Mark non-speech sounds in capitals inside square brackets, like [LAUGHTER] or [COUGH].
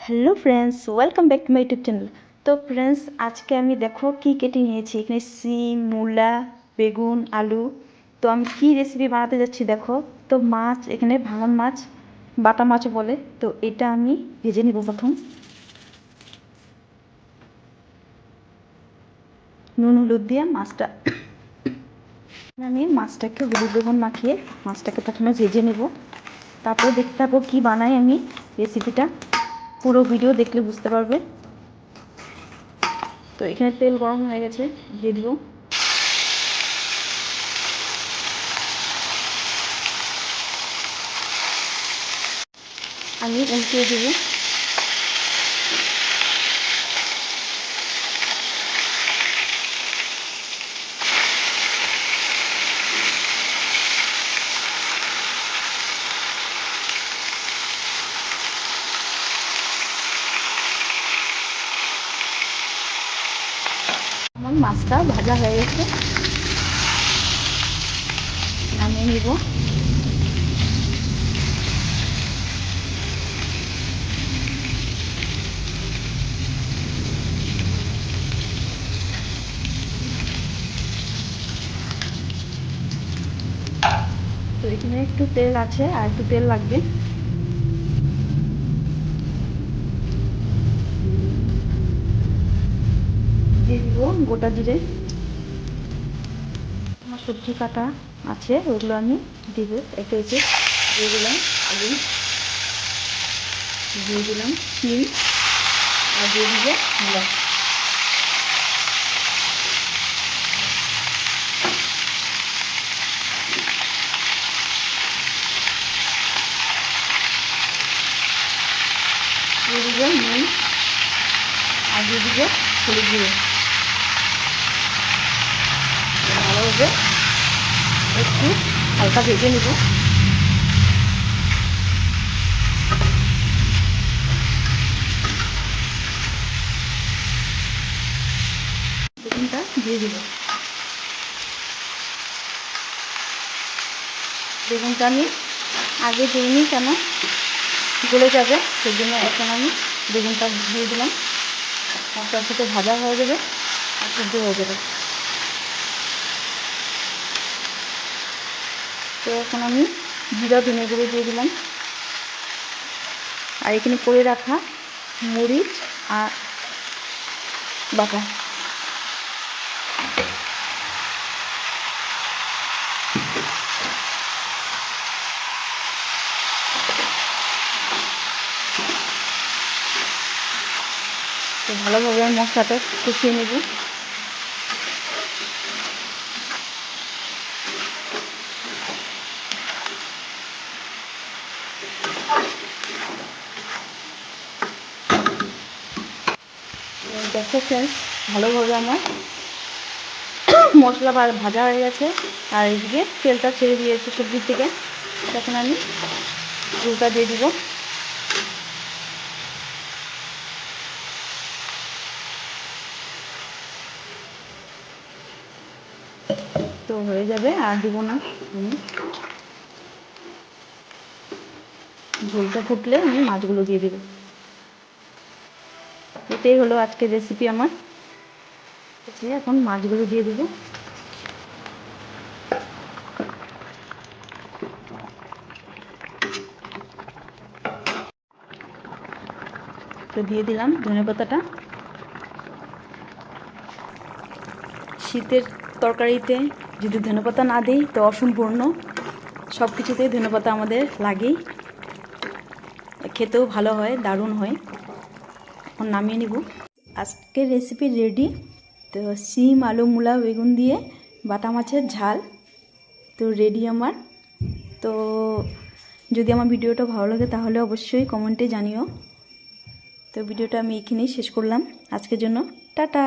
Hello friends welcome back to my YouTube channel তো friends আজকে আমি দেখো কী কেটে নিয়েছি। এখানে সিম, মূলা, বেগুন, আলু। তো আমি কী রেসিপি বানাতে যাচ্ছি দেখো। তো মাছ, এখানে ভাঙন মাছ, বাটা মাছ বলে। তো এটা আমি ভেজে নিব প্রথম। নুন, হলুদ দিয়ে মাছটা [COUGHS] আমি মাছটাকে হলুদ বেগুন মাখিয়ে মাছটাকে প্রথমে ভেজে নেব। তারপরে দেখতে থাকব কী বানাই আমি রেসিপিটা পুরো ভিডিও দেখলে বুঝতে পারবে। তো এখানে তেল গরম হয়ে গেছে, দিয়ে দিব। আমি উল্টিয়ে দেব। আমার মাছটা ভাজা হয়ে গেছে। নামিয়ে নিব। তো এখানে একটু তেল আছে আর একটু তেল লাগবে। গোটা জিরে। আমার সবজি কাটা আছে, ওগুলো আমি দিব। একে একে দিয়ে দিলাম আলু। দিয়ে দিলাম শিম। আর দিয়ে দিব মূলা। দিয়ে দিব নুন। আর দিয়ে দিব হলুদ গুঁড়ো। ভালোভাবে একটু হালকা ভেজে নেব। বেগুনটা বেগুনটা আমি আগে দিইনি কেন? গলে যাবে, সেই জন্য এখন আমি বেগুনটা দিয়ে দিলাম। মশলার সাথে ভাজা হয়ে যাবে, আর সিদ্ধ হয়ে যাবে। তো এখন আমি জিরা ধনে গুঁড়ো দিয়ে দিলাম। আর এখানে করে রাখা মরিচ আর বাটা। তো ভালোভাবে মশলাটা কষিয়ে নেব। দেখো ফ্রেন্ডস ভালোভাবে আমার মশলা ভাজা হয়ে গেছে। আর এদিকে তেলটা ছেড়ে দিয়েছে সবজির থেকে। তখন আমি ঝুলটা দিয়ে দিব। তো হয়ে যাবে, আর দিব না। ঝোলটা ফুটলে আমি মাছগুলো দিয়ে দেবো। এটাই হলো আজকে রেসিপি আমার। এখন মাছগুলো দিয়ে দেবো। তো দিয়ে দিলাম ধনে পাতাটা। শীতের তরকারিতে যদি ধনেপাতা না দিই, তো অসম্পূর্ণ। সব কিছুতেই ধনেপাতা আমাদের লাগেই। খেতেও ভালো হয়, দারুণ হয়। এখন নামিয়ে নিব। আজকের রেসিপি রেডি তো সিম আলু, মূলা, বেগুন দিয়ে বাটা মাছের ঝাল। তো রেডি আমার। তো যদি আমার ভিডিওটা ভালো লাগে তাহলে অবশ্যই কমেন্টে জানিও। তো ভিডিওটা আমি এখানেই শেষ করলাম। আজকের জন্য টাটা।